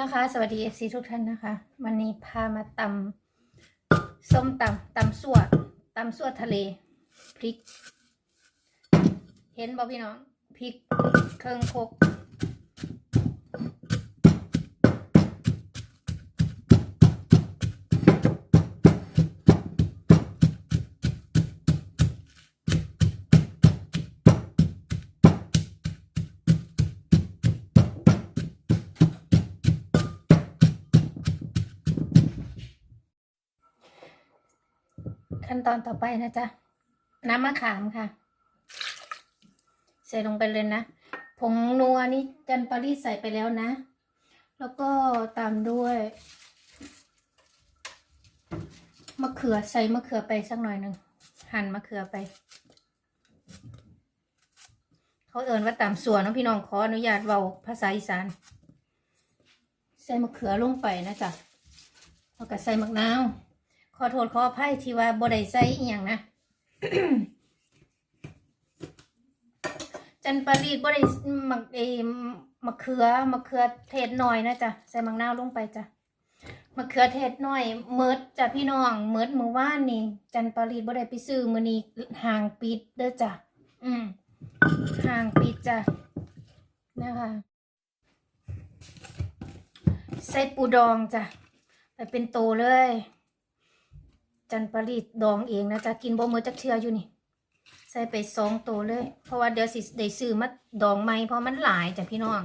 นะคะ สวัสดีเอฟซีทุกท่านนะคะ วันนี้พามาตำส้มตำตำสั่วตำสั่วทะเลพริก เห็นบ่พี่น้องพริกเครื่องโคก ขั้นตอนต่อไปนะจ๊ะ น้ำมะขามค่ะ ใส่ลงไปเลยนะ ผงนัวนี่จันปารีใส่ไปแล้วนะ แล้วก็ตามด้วยมะเขือใส่มะเขือไปสักหน่อยหนึ่งหั่นมะเขือไป เขาเอ่นว่าตามส่วนน้องพี่น้องขออนุญาตเว้าภาษาอีสาน ใส่มะเขือลงไปนะจ๊ะแล้วก็ใส่มะนาว ขอโทษขออภัยที่ว่าบ่ได้ใส่อีหยังนะ จันปารีดบ่ได้มักเอมะเขือมะเขือเทศหน่อยนะจ๊ะใส่มังนาวลงไปจ้ะมะเขือเทศหน่อยเมิดจ้ะพี่น้องเมิดมื้อวานนี่ จันปารีดบ่ได้ไปซื้อมื้อนี้ห่างปิดเด้อจ้ะอืมห่างปิดจ้ะนะคะใส่ปูดองจ้ะไปเป็นโตเลย จันปรีดดองเองนะจ๊ะกินบ่มือจักเทื่ออยู่นี่ ใส่ไปสองตัวเลย เพราะว่าเดี๋ยวสิได้ซื้อมาดองใหม่เพราะมันหลายจ้ะพี่น้อง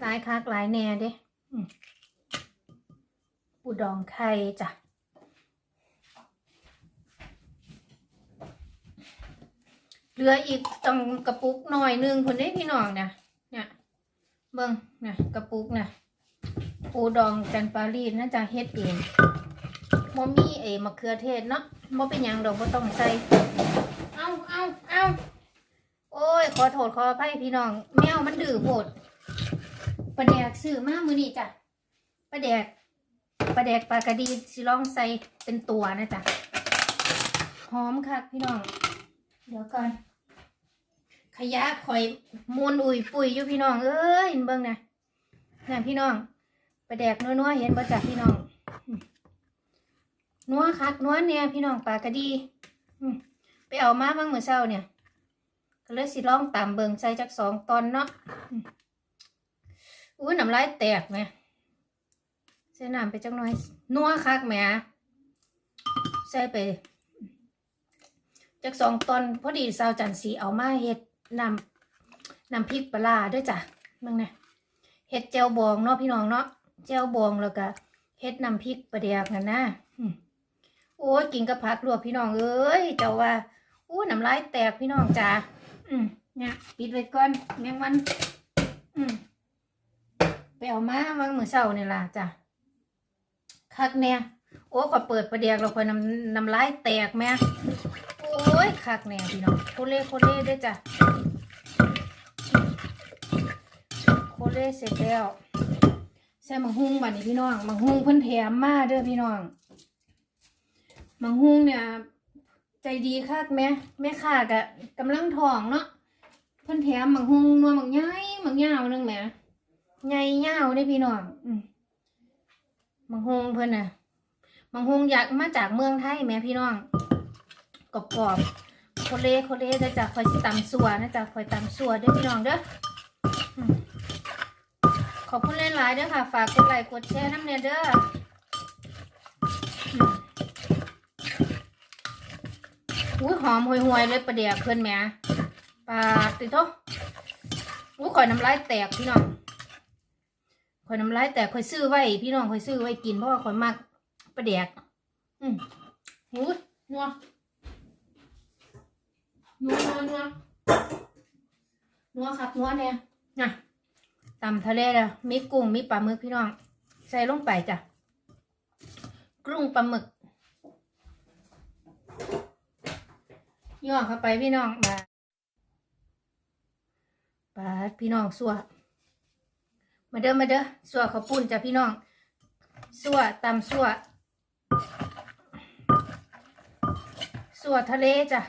หลายคักหลายแน่เด้ปูดองไข่จ้ะเหลืออีกต้องกระปุกหน่อยหนึงคนได้พี่น้องเนี่ยเนี่ยเบิ่งนี่ยกระปุกนี่ยปูดองจันปารีสน่าจะเฮ็ดเอง มมีเอมะเขือเทศเนาะมเป็นหยังดอกบ่ต้องใส่ เอาเอาเอาโอ้ย ขอโทษขออภัยพี่น้อง แมวมันดื้อโพดปลาแดกซื้อมามือนี่จ้ะปลาแดกปลาแดกปลากระดีสิลองใส่เป็นตัวนะจ๊ะหอมค่ะพี่น้อง เดี๋ยวก่อน ขยะข่อยมูลอุ่ยปุ๋ยอยู่พี่น้อง เอ้ยเบิ่งนะน่ะพี่น้องปลาแดกนัวๆเห็นบ่จ้ะพี่น้อง นัวคักนัวเนี่ยพี่น้องปลากระดีไปเอามาบ้างเมื่อเช้าเนี่ยก็เลยสิลองตามเบิงใส่จักสองตอนเนาะอืมอุ้ยน้ำลายแตกไหมใส่น้ำไปจักหน่อยนัวคักแหมใส่ไปจักสองตอนพอดีสาวจันสีเอามาเฮ็ดน้ำน้ำพริกปลาด้วยจ้ะมึงเนี่ยเฮ็ดเจลบองเนาะพี่น้องเนาะเจลบองแล้วก็เฮ็ดน้ำพริกปลาเดียกนั่นนะอืม โอ้ยกินกับผักลวกพี่น้องเอ้ยเจ้าว่าอู้น้ำลายแตกพี่น้องจ้าอืมเนี่ยปิดไว้ก่อนแมงวัน อืมไปเอามาวางมือเศร้านี่ล่ะจ้ะคักเนี่ยโอ้ขอเปิดประเดียกเราคอยน้ำน้ำลายแตกแม่โอ้ยคักแน่พี่น้องโคเล่โคเล่ด้วยจ้ะโคเล่เสร็จแล้วใส่มังหุงบัดนี้พี่น้องมังหุงเพิ่นแถมมาเด้อพี่น้อง มังฮุงเนี่ย ใจดีคักแม่แม่ค้ากะกำลังท้องเนาะเพิ่นแถมมังฮุงนัวมังใหญ่มังยาวหนึงแหมใหญ่ยาวได้พี่น้องมังฮุงเพิ่นน่ะมังฮุงอยากมาจากเมืองไทยแม่พี่น้องกรอบๆโคเล่โคเล่ได้จากคอยตำสัวนะจ๊ะคอยตำสัวเด้อพี่น้องเด้ออืมขอบคุณหลายๆเด้อค่ะ ฝากกดไลค์กดแชร์น้ำเนี่ยเด้อ อุ้ยหอมห่วยๆเลยประเดี๋ยวเพื่อนแหม่ปลาติโตอุ้ยข่อยน้ำลายแตกพี่น้องข่อยน้ำลายแตกข่อยซื้อไว้พี่น้องข่อยซื้อไว้กินเพราะว่าข่อยมักประเดี๋ยวอืมอุ้ยนัวนัวนัวนัวนัวครับนัวเนี่ยน่ะตำทะเลเลยมีกุ้งมีปลาหมึกพี่น้อง ใส่ลงไปจ้ะกุ้งปลาหมึก ย่อเข้าไปพี่น้องบาดบาดพี่น้องสัวมาเด้อมาเด้อสัวข้าวปุ้นจ้ะพี่น้องสัวตำสัวสัวทะเลจ้ะ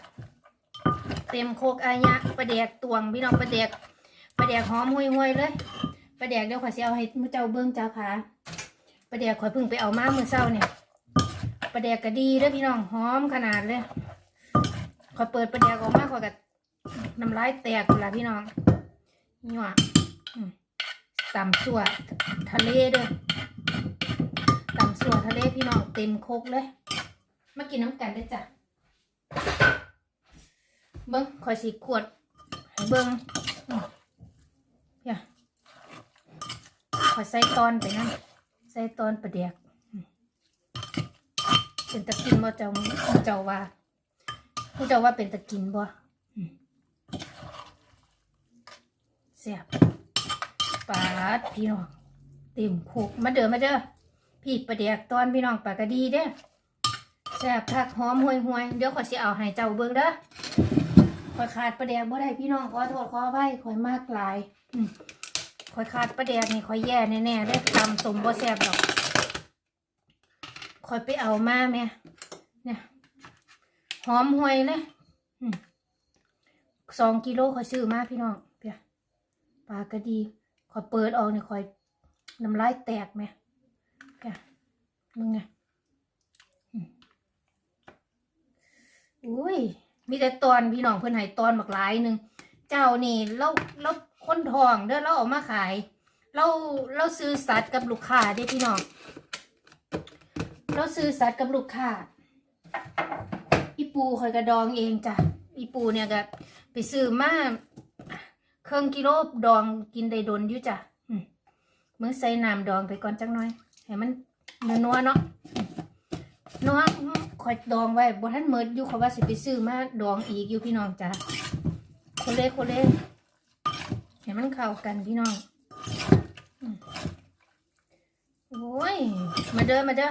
เต็มโคกอายะประเดกตวงพี่น้องประเดกประเดกหอมห่วยๆเลยปลาแดกเดี๋ยวขอยสิเอาให้มือเจ้าเบิ้งเจ้าค่ะปลาแดกขอยพิ่งไปเอามามือเช้าเนี่ยปลาแดกก็ดีเด้อพี่น้องหอมขนาดเลย อยเปิดปลาแดกออกมาข่อยก็น้ำลายแตกหมดละพี่น้องนี่ว่ะอืมตำสั่วทะเลเด้อตำสั่วทะเลพี่น้องเต็มโคกเลย มากินน้ำกันได้จ้ะ เบิ้งคอยสีขวด เบิ้งอืมอย่าคอยใส่ตอนไปนั่นใส่ตอนประเดี๋ยกอืมเป็นตะกินบ่เจ้าเจ้าว่า ผู้จ้าว่าเป็นตะกินบ่อืมเสียบปาดพี่น้องเต็มโคกมาเด้อมาเด้อพี่ประเดียกตอนพี่น้องปากกะดีเด้อแซ่บผักหอมห่วยห่วยเดี๋ยวขอยสิเอาให้เจ้าเบิ่งเด้อขอยขาดประแดกบ่ได้พี่น้องขอโทษขออภัยขอยมากหลายอืมขอยขาดประแดกนี่ขอยแย่แน่ๆเด้ตำสมบ่แซ่บดอกขอยไปเอามาแม่เนี่ย หอมห่วยเลยสองกิโลขอยซื้อมาพี่น้องเปียปลากระดีขอยเปิดออกเนี่ขอยน้ำลายแตกแม่เปียมึงไงอุ้ย มีแต่ตอนพี่น้องเพิ่อนให้ตอนบักหลายหนึ่ง เจ้านี่เราเราคนทองเด้อเราออกมาขาย เราเราซื้อสัตว์กับลูกค้าเด้พี่น้อง เราซื้อสัตว์กับลูกค้า ปูคอยกระดองเองจ้ะอีปูเนี่ยก็ไปซื้อมาเครื่องกิโลดองกินได้ดนอยู่จ้ะอืมมึงใส่น้ำดองไปก่อนจังหน่อยให้มันนัวเนาะน้อคอยดองไว้บ่ท่านเมิดอยู่เขาว่าสิไปซื้อมาดองอีกอยู่พี่น้องจ้ะคนเล่คนเล่เห็นมันเข้ากันพี่น้องโอ้ย มาเด้อมาเด้อ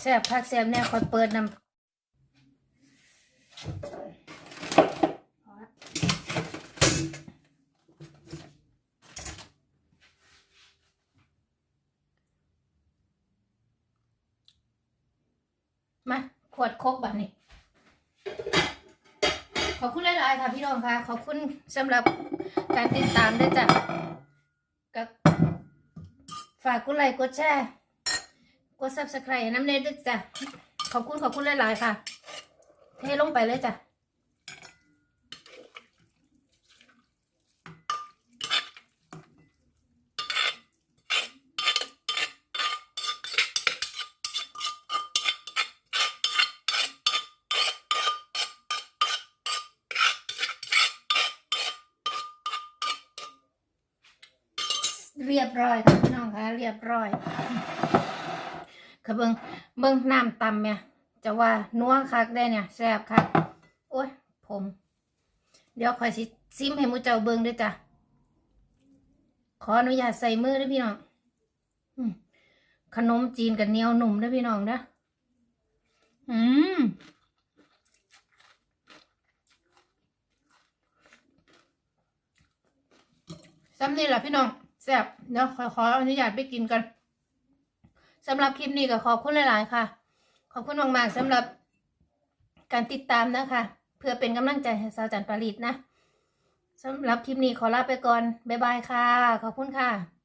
แซ่บพักแซ่บแน่คอยเปิดนำ พอละมาขวดโคกแบบนี้ ขอบคุณหลายๆค่ะพี่น้องค่ะ ขอบคุณสำหรับการติดตามด้วยจ้ะกับฝากกดไลค์กดแชร์กด subscribe น้ำเนยด้วยจ้ะ ขอบคุณขอบคุณหลาย ๆ ค่ะ เทลงไปเลยจ้ะเรียบร้อยค่ะพี่น้องค่ะเรียบร้อยค่ะเบิงเบิงน้ำตำเนี่ย จะว่านัวคักได้เนี่ยแซ่บคักโอ้ยผม เดี๋ยวคอยสิซิมให้มูเจ้าเบิงด้วยจ้ะขออนุญาตใส่มือด้วยพี่น้องอขนมจีนกับเนียวหนุ่มด้วยพี่น้องนะอืมซ้ำนี่แหละพี่น้องแซ่บเดี๋ยวขอขออนุญาตไปกินกันสำหรับคลิปนี้ก็ขอบคุณหลาย ๆ ค่ะ อบคุณมากๆสำหรับการติดตามนะคะ เพื่อเป็นกำลังใจให้สาวจันทร์ปาริตนะสำหรับคลิปนี้ขอลาไปก่อน บ๊ายบายค่ะ ขอบคุณค่ะ